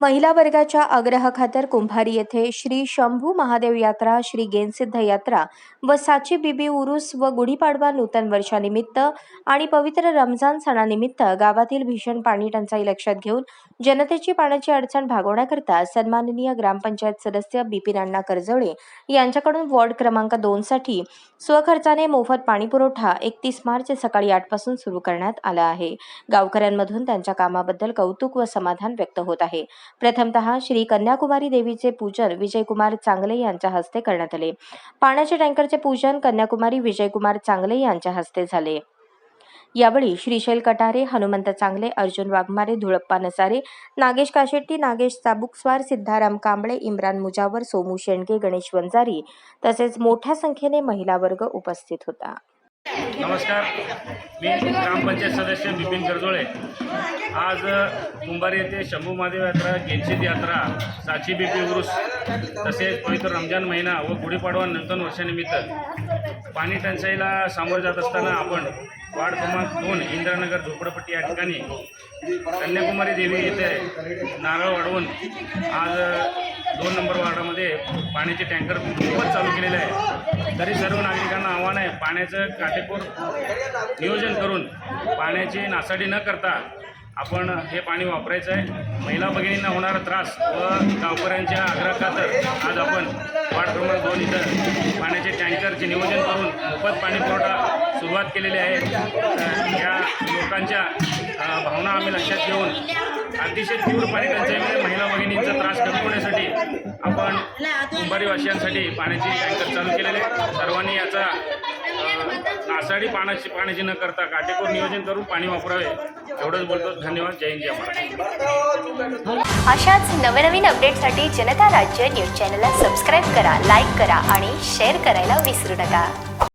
महिला वर्गाच्या आग्रहाखातर कुंभारी येथे श्री शंभू महादेव यात्रा श्री गेनसिद्ध यात्रा व साची बिबी उरुस व गुढीपाडवा नूतन वर्षानिमित्त आणि पवित्र रमजान सणानिमित्त गावातील भीषण पाणी टंचाई लक्षात घेऊन जनतेची पाण्याची अडचण भागवण्याकरता सन्माननीय ग्रामपंचायत सदस्य बिपिन अण्णा कर्जवळे यांच्याकडून वॉर्ड क्रमांक दोनसाठी स्वखर्चाने मोफत पाणीपुरवठा एकतीस मार्च सकाळी आठपासून सुरू करण्यात आला आहे. गावकऱ्यांमधून त्यांच्या कामाबद्दल कौतुक व समाधान व्यक्त होत आहे. प्रथमतः श्री कन्याकुमारी देवीचे पूजन विजयकुमार चांगले यांच्या हस्ते करण्यात आले. पाण्याच्या टँकरचे पूजन कन्याकुमारी विजयकुमार चांगले यांच्या हस्ते झाले. यावेळी श्रीशैल कटारे हनुमंत चांगले अर्जुन वाघमारे धुळप्पा नसारे नागेश काशेट्टी नागेश चाबुकस्वार सिद्धाराम कांबळे इम्रान मुजावर सोमू शेंडगे गणेश वंजारी तसेच मोठ्या संख्येने महिला वर्ग उपस्थित होता. नमस्कार. मी ग्रामपंचायत सदस्य बिपिन गरजोळे. आज कुंभारी येथे शंभू महादेव यात्रा गेनशीद यात्रा साची बिपी उरुस तसेच पवित्र रमजान महिना व गुढीपाडवा नूतन वर्षानिमित्त पाणी टंचाईला सामोरं जात असताना आपण वार्ड क्रमांक दोन इंदिरानगर झोपडपट्टी या ठिकाणी कन्याकुमारी देवी येथे नारळ वाढवून आज दोन नंबर वार्डामध्ये पाण्याचे टँकर खूपच चालू केलेले आहे. तरी सर्व नागरिकांना आव्हान आहे पाण्याचं काटेकोर नियोजन करून पाण्याची नासाडी न करता आपण हे पाणी वापरायचं आहे. महिला भगिनींना होणारा त्रास व गावकऱ्यांच्या आग्रहाखातर आज आपण वार्ड क्रमांक दोन इथं पाण्याचे टँकरचे नियोजन करून मोफत पाणी पुरवठा सुरुवात केलेली आहे. या लोकांच्या भावना आम्ही लक्षात घेऊन अतिशय तीव्र पाणी टंचाईमुळे महिला भगिनींचा त्रास कमी होण्यासाठी आपण कुंभारीवासियांसाठी पाण्याची टँकर चालू केलेले सर्वांनी याचा आषाढी पाण्याची पाण्याची न करता काटेकोर नियोजन करून पाणी वापरावे. एवढंच बोलतो. धन्यवाद. जय हिंद जय महाराष्ट्र अशाच नवनवीन अपडेटसाठी जनता राज्य न्यूज चॅनलला सबस्क्राईब करा लाईक करा आणि शेअर करायला विसरू नका.